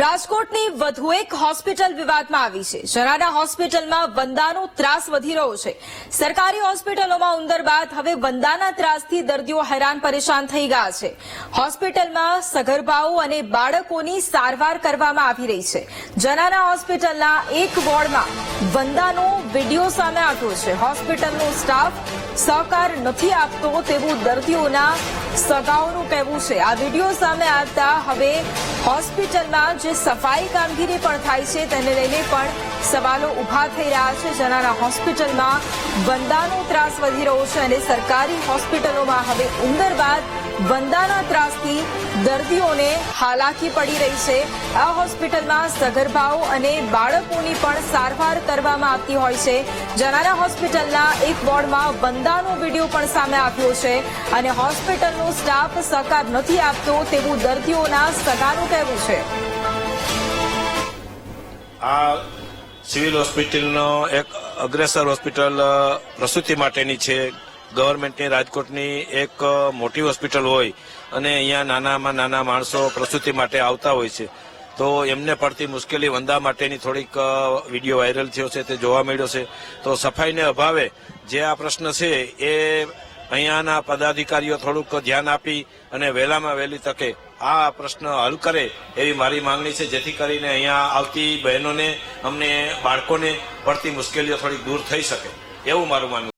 રાજકોટની વધુ એક હોસ્પિટલ વિવાદમાં આવી છે. જરાના હોસ્પિટલમાં વંદાનો ત્રાસ વધી રહ્યો છે. સરકારી હોસ્પિટલોમાં ઉંદર બાદ હવે વંદાના ત્રાસથી દર્દીઓ હેરાન પરેશાન થઈ ગયા છે. હોસ્પિટલમાં સગર્ભાઓ અને બાળકોની સારવાર કરવામાં આવી રહી છે. જનાના હોસ્પિટલના એક વોર્ડમાં વંદાનો વીડિયો સામે આવ્યો છે. હોસ્પિટલનો સ્ટાફ સહકાર નથી આપતો તેવું દર્દીઓના સગાઓનું કહેવું છે. આ વીડિયો સામે આવતા હવે હોસ્પિટલમાં જે સફાઈ કામગીરી પણ થાય છે, તેને લઈને પણ સવાલો ઊભા થઈ રહ્યા છે. જનારા હોસ્પિટલમાં વંદાનો ત્રાસ વધી રહ્યો છે અને સરકારી હોસ્પિટલોમાં હવે ઉંદર બાદ વંદાના ત્રાસથી દર્દીઓને હાલાકી પડી રહી છે. આ હોસ્પિટલમાં સગર્ભાઓ અને બાળકોની પણ સારવાર કરવામાં આવતી હોય છે. જનારા હોસ્પિટલના એક વોર્ડમાં વંદાનો વીડિયો પણ સામે આવ્યો છે અને હોસ્પિટલનો સ્ટાફ સહકાર નથી આપતો તેવું દર્દીઓના સગાનું કહેવું છે. આ સિવિલ હોસ્પિટલનો એક અગ્રેસર હોસ્પિટલ પ્રસૂતિ માટેની છે. ગવર્મેન્ટની, રાજકોટની એક મોટી હોસ્પિટલ હોય અને અહીંયા નાનામાં નાના માણસો પ્રસૂતિ માટે આવતા હોય છે. તો એમને પડતી મુશ્કેલી વંદા માટેની થોડીક વીડિયો વાયરલ થયો છે, તે જોવા મળ્યો છે. તો સફાઈને અભાવે જે આ પ્રશ્ન છે, એ અહીંયાના પદાધિકારીઓ થોડુંક ધ્યાન આપી અને વહેલામાં વહેલી તકે આ પ્રશ્ન હલ કરે એવી મારી માંગણી છે, જેથી કરીને અહીંયા આવતી બહેનોને, અમને બાળકોને પડતી મુશ્કેલીઓ થોડીક દૂર થઈ શકે. એવું મારું માનવું